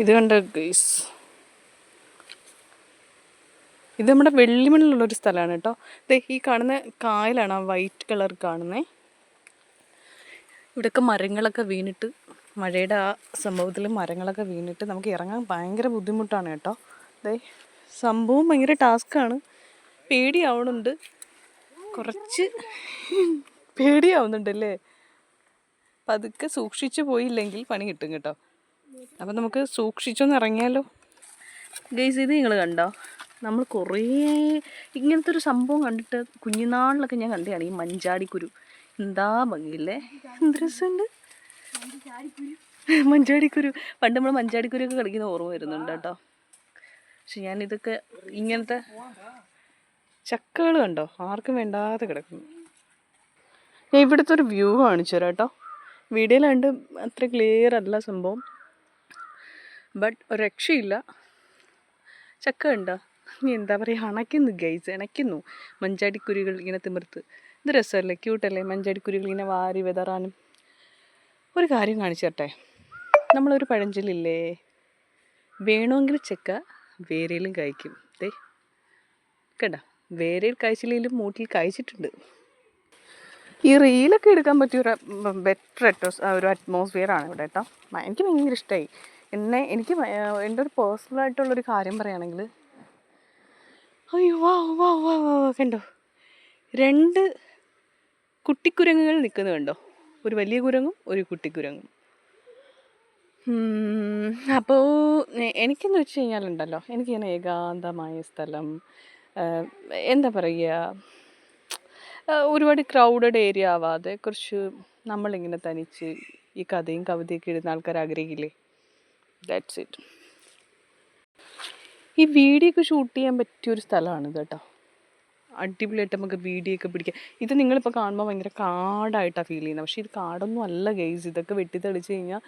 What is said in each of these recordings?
ഇത് കണ്ട ഗൈസ് ഇത് നമ്മുടെ വെള്ളിമണ്ണിലുള്ളൊരു സ്ഥലമാണ് കേട്ടോ ദേ ഈ കാണുന്ന കായലാണ് ആ വൈറ്റ് കളർ കാണുന്നത് ഇവിടെയൊക്കെ മരങ്ങളൊക്കെ വീണിട്ട് മഴയുടെ ആ സംഭവത്തിൽ മരങ്ങളൊക്കെ വീണിട്ട് നമുക്ക് ഇറങ്ങാൻ ഭയങ്കര ബുദ്ധിമുട്ടാണ് കേട്ടോ. ദേ സംഭവം ഭയങ്കര ടാസ്ക്കാണ് പേടിയാവണുണ്ട്. കുറച്ച് പേടിയാവുന്നുണ്ടല്ലേ? പതുക്കെ സൂക്ഷിച്ചു പോയില്ലെങ്കിൽ പണി കിട്ടും കേട്ടോ. അപ്പം നമുക്ക് സൂക്ഷിച്ചൊന്ന് ഇറങ്ങിയാലോ ഗൈസ് ഇത് നിങ്ങൾ കണ്ടോ? നമ്മൾ കുറേ ഇങ്ങനത്തെ ഒരു സംഭവം കണ്ടിട്ട് കുഞ്ഞുനാളിലൊക്കെ ഞാൻ കണ്ടതാണ്. ഈ മഞ്ചാടിക്കുരു. എന്താ ഭംഗിയില്ലേ? എന്ത് രസമുണ്ട്? മഞ്ചാടിക്കുരു. പണ്ട് നമ്മൾ മഞ്ചാടിക്കുരു ഒക്കെ കളിക്കുന്ന ഓർമ്മ വരുന്നുണ്ട് കേട്ടോ. പക്ഷെ ഞാൻ ഇതൊക്കെ ഇങ്ങനത്തെ ചക്കകൾ കണ്ടോ? ആർക്കും വേണ്ടാതെ കിടക്കുന്നു. ഞാൻ ഇവിടുത്തെ ഒരു വ്യൂ കാണിച്ചു തരാം കേട്ടോ വീഡിയോയിലാണ്ട് അത്ര ക്ലിയർ അല്ല സംഭവം. ബട്ട് രക്ഷയില്ല. ചക്ക ഇനി എന്താ പറയുക അണയ്ക്കുന്നു ഗൈസ് ഇണയ്ക്കുന്നു മഞ്ചാടിക്കുരുകൾ ഇങ്ങനെ തിമിർത്ത്. ഇത് രസമല്ലേ ക്യൂട്ടല്ലേ മഞ്ചാടിക്കുരുകൾ ഇങ്ങനെ വാരി വിതറാനും. ഒരു കാര്യം കാണിച്ചു തരട്ടെ. നമ്മളൊരു പഴഞ്ചൊല്ലില്ലേ? വേണമെങ്കിൽ ചക്ക വേരയിലും കായ്ക്കും. ദേ കണ്ട. വേരയിൽ കായ്ച്ചില്ലെങ്കിലും മൂട്ടിൽ കായ്ച്ചിട്ടുണ്ട്. ഈ റീലൊക്കെ എടുക്കാൻ പറ്റിയ ഒരു ബെറ്റർ അറ്റോസ് ഒരു അറ്റ്മോസ്ഫിയർ ആണ് ഇവിടെ കേട്ടോ. എനിക്ക് ഭയങ്കര ഇഷ്ടമായി എന്നെ എനിക്ക് എന്റെ ഒരു പേഴ്സണൽ ആയിട്ടുള്ളൊരു കാര്യം പറയുകയാണെങ്കിൽ അയ്യോ വാ വാ വാ വാ, കണ്ടോ? രണ്ട് കുട്ടിക്കുരങ്ങുകൾ നിൽക്കുന്നത് കണ്ടോ? ഒരു വലിയ കുരങ്ങും ഒരു കുട്ടിക്കുരങ്ങും. അപ്പോൾ എനിക്കെന്ന് വെച്ച് കഴിഞ്ഞാലുണ്ടല്ലോ എനിക്കിങ്ങനെ ഏകാന്തമായ സ്ഥലം എന്താ പറയുക ഒരുപാട് ക്രൗഡഡ് ഏരിയ ആവാതെ കുറച്ച് നമ്മളിങ്ങനെ തനിച്ച് ഈ കഥയും കവിതയൊക്കെ എഴുതുന്ന ആൾക്കാർ ആഗ്രഹിക്കില്ലേ ദാറ്റ്സ് ഇറ്റ് ഈ വീഡിയോ ഒക്കെ ഷൂട്ട് ചെയ്യാൻ പറ്റിയ ഒരു സ്ഥലമാണ് കേട്ടോ. അടിപൊളിയായിട്ട് നമുക്ക് വീഡിയോ ഒക്കെ പിടിക്കാം. ഇത് നിങ്ങളിപ്പോൾ കാണുമ്പോൾ ഭയങ്കര കാടായിട്ടാണ് ഫീൽ ചെയ്യുന്നത്. പക്ഷേ ഇത് കാടൊന്നും അല്ല ഗെയ്സ് ഇതൊക്കെ വെട്ടി തെളിച്ച് കഴിഞ്ഞാൽ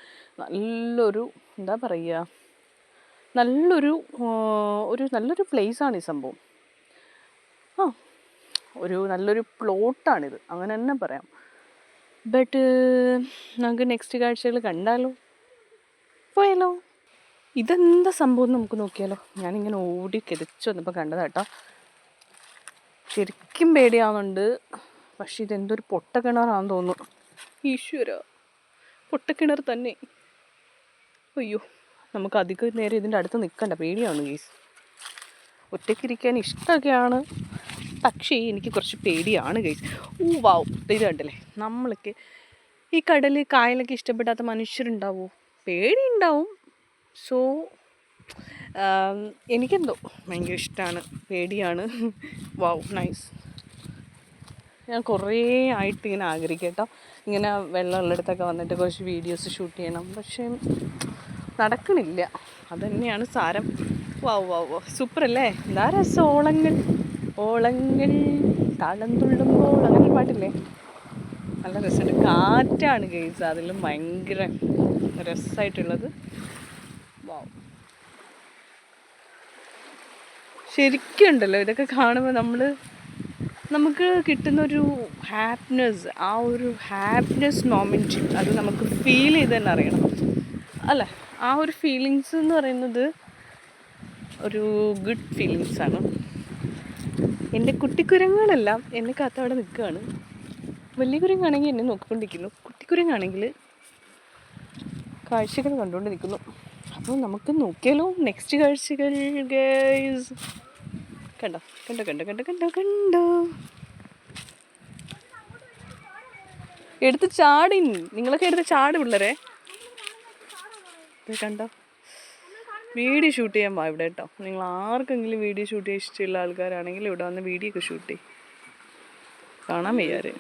നല്ലൊരു എന്താ പറയുക നല്ലൊരു ഒരു നല്ലൊരു പ്ലേസാണ് ഈ സംഭവം. ആ ഒരു നല്ലൊരു പ്ലോട്ടാണിത് അങ്ങനെ തന്നെ പറയാം. ബട്ട് നമുക്ക് നെക്സ്റ്റ് കാഴ്ചകൾ കണ്ടാലോ? പോയാലോ ഇതെന്താ സംഭവം നമുക്ക് നോക്കിയാലോ. ഞാനിങ്ങനെ ഓടി കെതിച്ചു വന്നപ്പോൾ കണ്ടതാട്ടോ ശരിക്കും പേടിയാവുന്നുണ്ട്. പക്ഷെ ഇതെന്തൊരു പൊട്ടക്കിണറാണെന്ന് തോന്നുന്നു. ഈശ്വര. പൊട്ടക്കിണർ തന്നെ. അയ്യോ നമുക്ക് അധികം നേരം ഇതിന്റെ അടുത്ത് നിൽക്കണ്ട പേടിയാണ് ഗീസ് ഒറ്റയ്ക്കിരിക്കാൻ ഇഷ്ടമൊക്കെയാണ്. പക്ഷേ എനിക്ക് കുറച്ച് പേടിയാണ് ഗൈസ് ഊ വാവ് ഇത് കണ്ടല്ലേ? നമ്മളൊക്കെ ഈ കടൽ കായലൊക്കെ ഇഷ്ടപ്പെടാത്ത മനുഷ്യരുണ്ടാവുമോ പേടി ഉണ്ടാവും സോ എനിക്കെന്തോ ഭയങ്കര ഇഷ്ടമാണ് പേടിയാണ്. വാവ് നൈസ് ഞാൻ കുറേ ആയിട്ട് ഇങ്ങനെ ആഗ്രഹിക്കട്ടോ ഇങ്ങനെ വെള്ളമുള്ളിടത്തൊക്കെ വന്നിട്ട് കുറച്ച് വീഡിയോസ് ഷൂട്ട് ചെയ്യണം. പക്ഷേ നടക്കണില്ല. അതന്നെയാണ് സാരം. വാവ് വാവ് സൂപ്പർ അല്ലേ? എന്താ രസം? ഓളങ്ങൾ. ഓളങ്ങൾ. താളം തുള്ളുമ്പോൾ അങ്ങനെ പാട്ടില്ലേ? നല്ല രസമുണ്ട്. കാറ്റാണ് കേസ് അതിലും ഭയങ്കര രസമായിട്ടുള്ളത്. വാവ് ശരിക്കും ഉണ്ടല്ലോ ഇതൊക്കെ കാണുമ്പോൾ നമ്മൾ നമുക്ക് കിട്ടുന്നൊരു ഹാപ്പിനെസ് ആ ഒരു ഹാപ്പിനെസ് മൊമെന്റ് അത് നമുക്ക് ഫീൽ ചെയ്ത് തന്നെ അറിയണം. അല്ല ആ ഒരു ഫീലിങ്സ് എന്ന് പറയുന്നത് ഒരു ഗുഡ് ഫീലിങ്സ് ആണ്. എന്റെ കുട്ടിക്കുരങ്ങുകളെല്ലാം എന്നെ കാത്തവിടെ നിൽക്കുകയാണ്. വലിയ കുരങ്ങാണെങ്കിൽ എന്നെ നോക്കിക്കൊണ്ടിരിക്കുന്നു. കുട്ടിക്കുരങ്ങാണെങ്കിൽ കാഴ്ചകൾ കണ്ടുകൊണ്ട് നിൽക്കുന്നു അപ്പോൾ നമുക്ക് നോക്കിയാലോ നെക്സ്റ്റ് കാഴ്ചകൾ ഗൈസ് കണ്ടോ കണ്ടോ കണ്ടോ കണ്ടോ കണ്ടോ കണ്ടോ. എടുത്ത് ചാടി നിങ്ങളൊക്കെ എടുത്ത് ചാട് പിള്ളേരെ. കണ്ടോ? വീഡിയോ ഷൂട്ട് ചെയ്യാൻ പോവാം ഇവിടെ കേട്ടോ. നിങ്ങൾ ആർക്കെങ്കിലും വീഡിയോ ഷൂട്ട് ചെയ്യാൻ ഇഷ്ടമുള്ള ആൾക്കാരാണെങ്കിൽ ഇവിടെ വന്ന് വീഡിയോ ഒക്കെ ഷൂട്ട് ചെയ്യും. കാണാൻ വയ്യാറ്